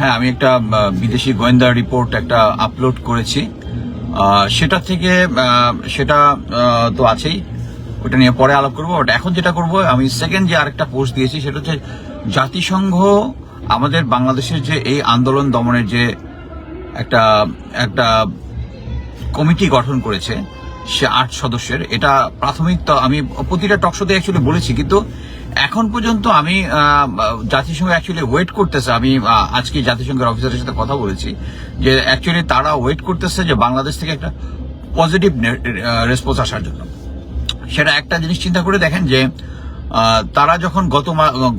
হ্যাঁ আমি একটা বিদেশি গোয়েন্দা রিপোর্ট একটা আপলোড করেছি। সেটা থেকে সেটা তো আছেই। ওটা নিয়ে পরে আলাপ করব এখন যেটা করব, আমি সেকেন্ড যে আরেকটা পোস্ট দিয়েছি, সেটা হচ্ছে জাতিসংঘ, আমাদের বাংলাদেশের যে এই আন্দোলন দমনের যে একটা একটা কমিটি গঠন করেছে, সে আট সদস্যের, এটা প্রাথমিক আমি প্রতিটা টকশোতে অ্যাকচুয়ালি বলেছি, কিন্তু এখন পর্যন্ত আমি জাতিসংঘ অ্যাকচুয়ালি ওয়েট করতেছে। আমি আজকে জাতিসংঘের অফিসারের সাথে কথা বলেছি যে অ্যাকচুয়ালি তারা ওয়েট করতেছে যে বাংলাদেশ থেকে একটা পজিটিভ রেসপন্স আসার জন্য। সেটা একটা জিনিস চিন্তা করে দেখেন যে তারা যখন গত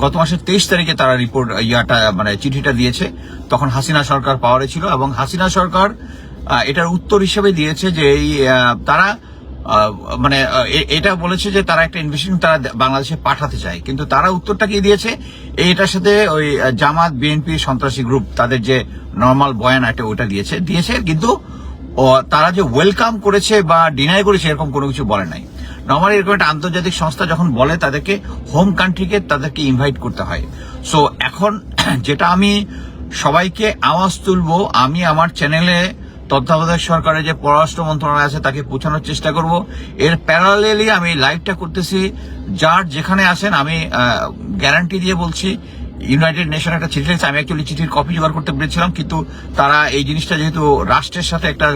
গত মাসের তেইশ তারিখে তারা রিপোর্ট ইয়াটা মানে চিঠিটা দিয়েছে, তখন হাসিনা সরকার পাওয়ারে ছিল এবং হাসিনা সরকার এটার উত্তর হিসেবে দিয়েছে যে এই তারা মানে এটা বলেছে যে তারা একটা ইনভেস্টিগেশন তারা বাংলাদেশে পাঠাতে চায়। কিন্তু তারা উত্তরটা কি দিয়েছে? এটার সাথে ওই জামাত, বিএনপি, সন্ত্রাসী গ্রুপ তাদের যে নর্মাল বয়ান একটা ওটা দিয়েছে। দিয়েছে কিন্তু তারা যে ওয়েলকাম করেছে বা ডিনাই করেছে এরকম কোনো কিছু বলে নাই। নর্মালি এরকম একটা আন্তর্জাতিক সংস্থা যখন বলে তাদেরকে হোম কান্ট্রিকে তাদেরকে ইনভাইট করতে হয়। সো এখন যেটা আমি সবাইকে আওয়াজ তুলবো, আমি আমার চ্যানেলে তত্ত্বাবধায়ক সরকারের যে পররাষ্ট্র মন্ত্রণালয় আছে তাকে পৌঁছানোর চেষ্টা করব। এর প্যারালেলি আমি লাইভটা করতেছি। যার যেখানে আসেন আমি গ্যারান্টি দিয়ে বলছি ইউনাইটেড নেশন একটা চিঠি লিখেছে। আমি অ্যাকচুয়ালি চিঠির কপি জোগাড় করতে পেরেছিলাম, কিন্তু তারা এই জিনিসটা যেহেতু রাষ্ট্রের সাথে একটা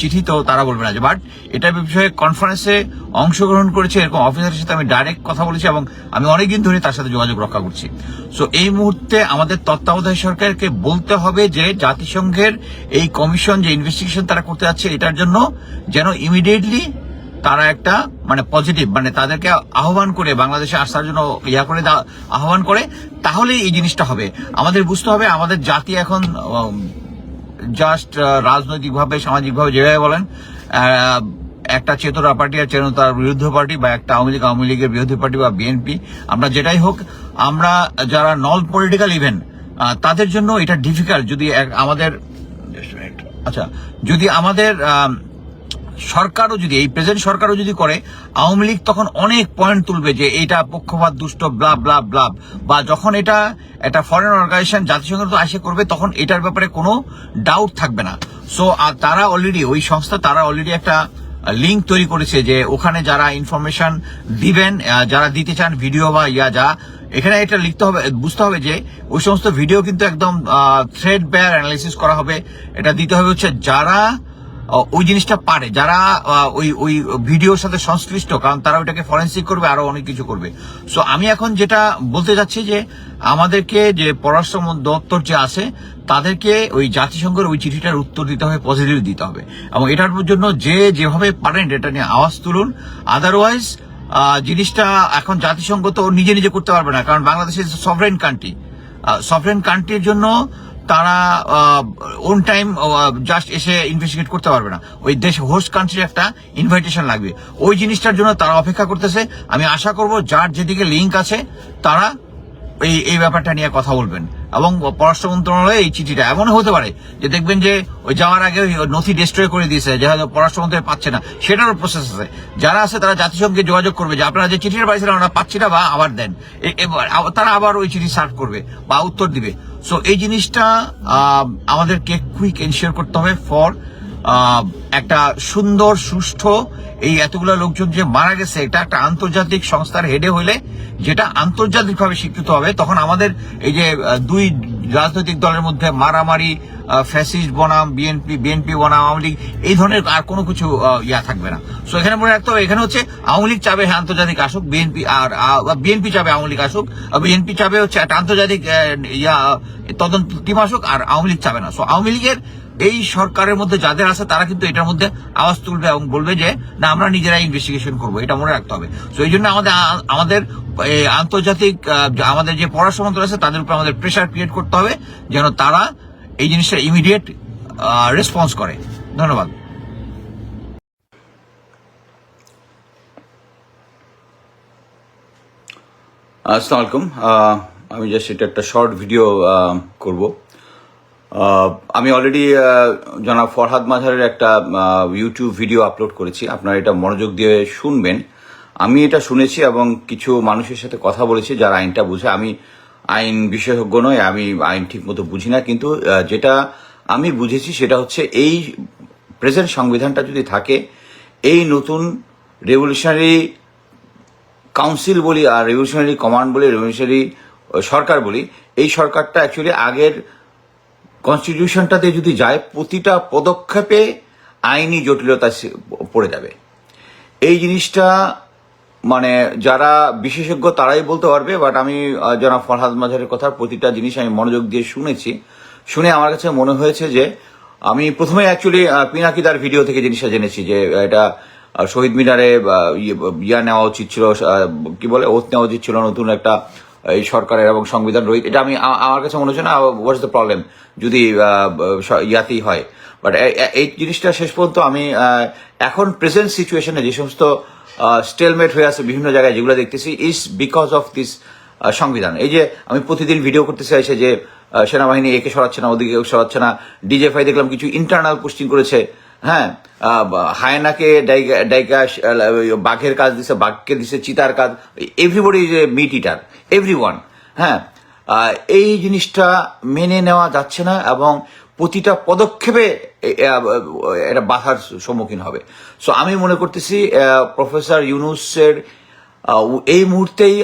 চিঠি তো তারা বলবে না বাট এটা বিষয়ে কনফারেন্সে অংশগ্রহণ করেছে এরকম অফিসারের সাথে আমি ডাইরেক্ট কথা বলেছি এবং আমি অনেকদিন ধরে তার সাথে যোগাযোগ রক্ষা করছি। সো এই মুহূর্তে আমাদের তত্ত্বাবধায়ক সরকারকে বলতে হবে যে, জাতিসংঘের এই কমিশন যে ইনভেস্টিগেশন তারা করতে যাচ্ছে, এটার জন্য যেন ইমিডিয়েটলি তারা একটা মানে পজিটিভ মানে তাদেরকে আহ্বান করে, বাংলাদেশে আসার জন্য ইয়া করে আহ্বান করে তাহলে এই জিনিসটা হবে। আমাদের বুঝতে হবে, আমাদের জাতি এখন জাস্ট রাজনৈতিকভাবে সামাজিকভাবে যেভাবে বলেন একটা চেতনা পার্টি আর চেতনার বিরুদ্ধ পার্টি বা একটা আওয়ামী লীগ আওয়ামী লীগের বিরোধী পার্টি বা বিএনপি আমরা যেটাই হোক আমরা যারা নন পলিটিক্যাল ইভেন্ট তাদের জন্য এটা ডিফিকাল্ট যদি আমাদের. আচ্ছা যদি আমাদের আম, সরকারও যদি, এই প্রেজেন্ট সরকারও যদি করে, আওয়ামী লীগ তখন অনেক পয়েন্ট তুলবে যে এটা পক্ষপাত, দুষ্ট ব্লা ব্লা ব্লা বা যখন এটা একটা ফরেন অর্গানাইজেশন জাতিসংঘ তো আসে করবে, তখন এটার ব্যাপারে কোনো ডাউট থাকবে না। সো আর তারা অলরেডি ওই সংস্থা, তারা অলরেডি একটা লিঙ্ক তৈরি করেছে যে ওখানে যারা ইনফরমেশন দিবেন যারা দিতে চান ভিডিও বা ইয়া যা, এখানে এটা লিখতে হবে, বুঝতে হবে যে ওই সমস্ত ভিডিও কিন্তু একদম থ্রেড বেয়ার অ্যানালিসিস করা হবে। এটা দিতে হবে হচ্ছে যারা ওই জিনিসটা পারে। যারা ওই ওই ভিডিওর সাথে সংশ্লিষ্ট, কারণ তারা ওইটাকে ফরেন্সিক করবে, আরও অনেক কিছু করবে। সো আমি এখন যেটা বলতে যাচ্ছি যে, আমাদেরকে যে পররাষ্ট্র দপ্তর যে আছে, তাদেরকে ওই জাতিসংঘের ওই চিঠিটার উত্তর দিতে হবে পজিটিভ দিতে হবে। এবং এটার জন্য যে যেভাবে পারেন, এটা নিয়ে আওয়াজ তুলুন। আদারওয়াইজ জিনিসটা এখন জাতিসংঘ তো নিজে নিজে করতে পারবে না, কারণ বাংলাদেশ সফরেন কান্ট্রি সফরেন কান্ট্রির জন্য তারা অন টাইম জাস্ট এসে ইনভেস্টিগেট করতে পারবে না। ওই দেশ হোস্ট কান্ট্রির একটা ইনভাইটেশন লাগবে। ওই জিনিসটার জন্য তারা অপেক্ষা করতেছে। আমি আশা করব যার যেদিকে লিঙ্ক আছে, তারা এই এই ব্যাপারটা নিয়ে কথা বলবেন। এবং পররাষ্ট্র মন্ত্রণালয়ে এই চিঠিটা এমন হতে পারে যে দেখবেন যে ওই যাওয়ার আগে নথি ডিস্ট্রয় করে দিয়েছে, যে পররাষ্ট্র মন্ত্রণালয় পাচ্ছে না। সেটারও প্রসেস আছে। যারা আছে তারা জাতিসংঘে যোগাযোগ করবে যে আপনারা যে চিঠিটা পাইছিলেন ওরা পাচ্ছি না বা আবার দেন। তারা আবার ওই চিঠি সার্ভ করবে বা উত্তর দিবে। সো এই জিনিসটা আমাদেরকে কুইক এনশিওর করতে হবে ফর একটা সুন্দর সুষ্ঠু এই এতগুলো লোকজন যে মারা গেছে এটা একটা আন্তর্জাতিক সংস্থার হেডে হইলে যেটা আন্তর্জাতিকভাবে স্বীকৃত হবে তখন আমাদের এই যে দুই রাজনৈতিক দলের মধ্যে মারামারি ফ্যাসিস্ট বনাম বিএনপি বিএনপি বনাম আওয়ামী লীগ এই ধরনের আর কোনো কিছু ইয়া থাকবে না। সো এখানে মনে রাখতে হবে এখানে হচ্ছে আওয়ামী লীগ চাবে হ্যাঁ, আন্তর্জাতিক আসুক বিএনপি আর বিএনপি চাবে আওয়ামী লীগ আসুক বিএনপি চাবে হচ্ছে একটা আন্তর্জাতিক ইয়া তদন্ত টিম আসুক আর আওয়ামী লীগ চাবে না। সো আওয়ামী লীগের এই সরকারের মধ্যে যাদের আছে, তারা কিন্তু এটার মধ্যে আওয়াজ তুলবে এবং বলবে যে, না, আমরা নিজেরাই ইনভেস্টিগেশন করব। এটা মনে রাখতে হবে। তো এই জন্য আমাদের আমাদের আন্তর্জাতিক আমাদের যে পররাষ্ট্র মন্ত্রণালয় আছে, তাদের উপর আমাদের প্রেশার ক্রিয়েট করতে হবে যেন তারা এই জিনিসটা ইমিডিয়েট রেসপন্স করে। ধন্যবাদ। আসসালামু আলাইকুম। আমি জাস্ট এটা একটা শর্ট ভিডিও করব। আমি অলরেডি জনাব ফরহাদ মাঝারের একটা ইউটিউব ভিডিও আপলোড করেছি। আপনারা এটা মনোযোগ দিয়ে শুনবেন। আমি এটা শুনেছি এবং কিছু মানুষের সাথে কথা বলেছি যারা আইনটা বুঝে। আমি আইন বিশেষজ্ঞ নয় আমি আইন ঠিক মতো বুঝি না। কিন্তু যেটা আমি বুঝেছি সেটা হচ্ছে এই প্রেজেন্ট সংবিধানটা যদি থাকে, এই নতুন রেভলিউশনারি কাউন্সিল বলি আর রেভলিউশনারি কমান্ড বলি রেভলিউশনারি সরকার বলি, এই সরকারটা অ্যাকচুয়ালি আগের কনস্টিটিউশনটাতে যদি যায়, প্রতিটা পদক্ষেপে আইনি জটিলতা পড়ে যাবে। এই জিনিসটা মানে যারা বিশেষজ্ঞ তারাই বলতে পারবে বাট আমি যারা ফরহাদ মাঝারের কথা প্রতিটা জিনিস আমি মনোযোগ দিয়ে শুনেছি। শুনে আমার কাছে মনে হয়েছে যে, আমি প্রথমে অ্যাকচুয়ালি পিনাকিদার ভিডিও থেকে জিনিসটা জেনেছি যে এটা শহীদ মিনারে ইয়ে- ইয়া নেওয়া উচিত ছিল কি বলে, ওত নেওয়া উচিত ছিল নতুন একটা এই সরকারের এবং সংবিধান রহিত। এটা আমি আমার কাছে মনে হচ্ছে না হোয়াটস দ্য প্রবলেম যদি ইয়াতেই হয়। বাট এই জিনিসটা শেষ পর্যন্ত আমি এখন প্রেজেন্ট সিচুয়েশনে যে সমস্ত স্টেলমেট হয়ে আছে বিভিন্ন জায়গায় যেগুলো দেখতেছি ইজ বিকজ অফ দিস সংবিধান। এই যে আমি প্রতিদিন ভিডিও করতে চাইছে যে সেনাবাহিনী একে সরাচ্ছে না, ওদিকে সরাচ্ছে না। ডিজেফাই দেখলাম কিছু ইন্টারনাল পোস্টিং করেছে। হ্যাঁ হায়নাকে ডাইকা বাঘের কাজ দিছে, বাঘকে দিছে চিতার কাজ everybody is a meat eater every হ্যাঁ এই জিনিসটা মেনে নেওয়া যাচ্ছে না এবং প্রতিটা পদক্ষেপে এটা বাধার সম্মুখীন হবে। সো আমি মনে করতেছি প্রফেসর ইউনুসের এই মুহূর্তেই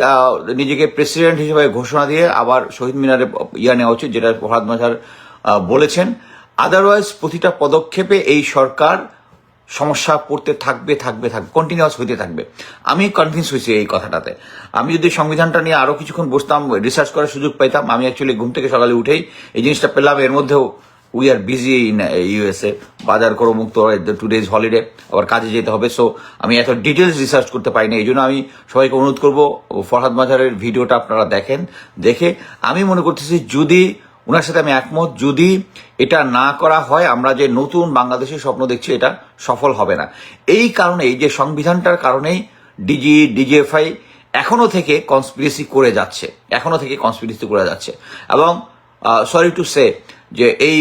নিজেকে প্রেসিডেন্ট হিসেবে ঘোষণা দিয়ে আবার শহীদ মিনারে ইয়া নেওয়া উচিত, যেটা প্রহাদ মাঝার বলেছেন। আদারওয়াইজ প্রতিটা পদক্ষেপে এই সরকার সমস্যা পড়তে থাকবে থাকবে থাকবে কন্টিনিউয়াস হইতে থাকবে। আমি কনভিন্স হয়েছি এই কথাটাতে। আমি যদি সংবিধানটা নিয়ে আরও কিছুক্ষণ বসতাম রিসার্চ করার সুযোগ পাইতাম, আমি অ্যাকচুয়ালি ঘুম থেকে সকালে উঠেই এই জিনিসটা পেলাম। এর মধ্যেও we are busy in USA বাজার করো, মুক্ত টু ডেজ হলিডে আবার কাজে যেতে হবে। সো আমি এত ডিটেলস রিসার্চ করতে পারি পারিনি, এই জন্য আমি সবাইকে অনুরোধ করব, ফরহাদ মাজারের ভিডিওটা আপনারা দেখেন। দেখে আমি মনে করতেছি যদি ওনার সাথে আমি একমত, যদি এটা না করা হয়, আমরা যে নতুন বাংলাদেশের স্বপ্ন দেখছি, এটা সফল হবে না। এই কারণে এই যে সংবিধানটার কারণেই ডিজি, ডিজিএফআই এখনও থেকে কনস্পিরেসি করে যাচ্ছে, এখনও থেকে কনস্পিরেসি করে যাচ্ছে। এবং সরি টু সে যে এই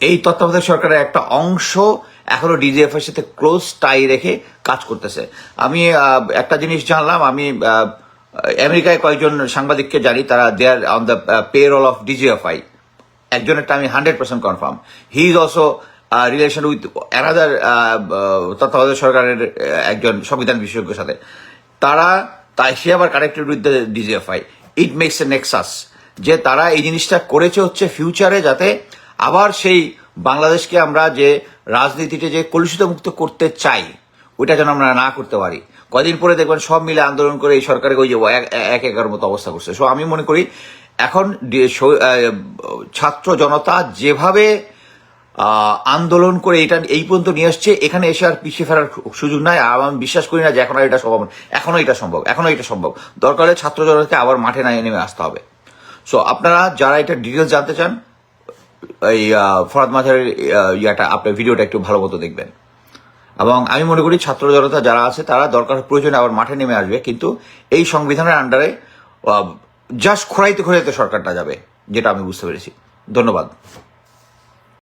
এই তত্ত্বাবধায়ক সরকারের একটা অংশ এখনও ডিজিএফ এর সাথে ক্লোজ টাই রেখে কাজ করতেছে। আমি একটা জিনিস জানলাম, আমি আমেরিকায় কয়েকজন সাংবাদিককে জানি, তারা they're on the payroll of DGFI একজনেরটা আমি hundred percent confirm he is also relation with another তত্ত্বাবধায়ক সরকারের একজন সংবিধান বিশেষজ্ঞের সাথে। তারা তাই সে আবার connected with the DGFI it makes a nexus যে তারা এই জিনিসটা করেছে হচ্ছে ফিউচারে যাতে আবার সেই বাংলাদেশকে আমরা যে রাজনীতিতে যে কলুষিত মুক্ত করতে চাই, ওইটা যেন আমরা না করতে পারি। কদিন পরে দেখবেন সব মিলে আন্দোলন করে এই সরকারকে ওই যে এক- এক একার মতো অবস্থা করছে। সো আমি মনে করি এখন ছাত্র জনতা যেভাবে আন্দোলন করে এটা এই পর্যন্ত নিয়ে আসছে, এখানে এসে আর পিছিয়ে ফেরার সুযোগ নাই। আর আমি বিশ্বাস করি না যে এখন এটা সম্ভব। এখনও এটা সম্ভব, এখনও এটা সম্ভব। দরকার হলে ছাত্র জনতাকে আবার মাঠে না নেমে আসতে হবে। সো আপনারা যারা এটা ডিটেলস জানতে চান, এই ফরাদ মাঝারের ইয়াটা, আপনার ভিডিওটা একটু ভালো মতো দেখবেন। এবং আমি মনে করি ছাত্র জনতা যারা আছে, তারা দরকার প্রয়োজনে আবার মাঠে নেমে আসবে। কিন্তু এই সংবিধানের আন্ডারে জাস্ট খোরাইতে খোরাইতে সরকারটা যাবে, যেটা আমি বুঝতে পেরেছি। ধন্যবাদ।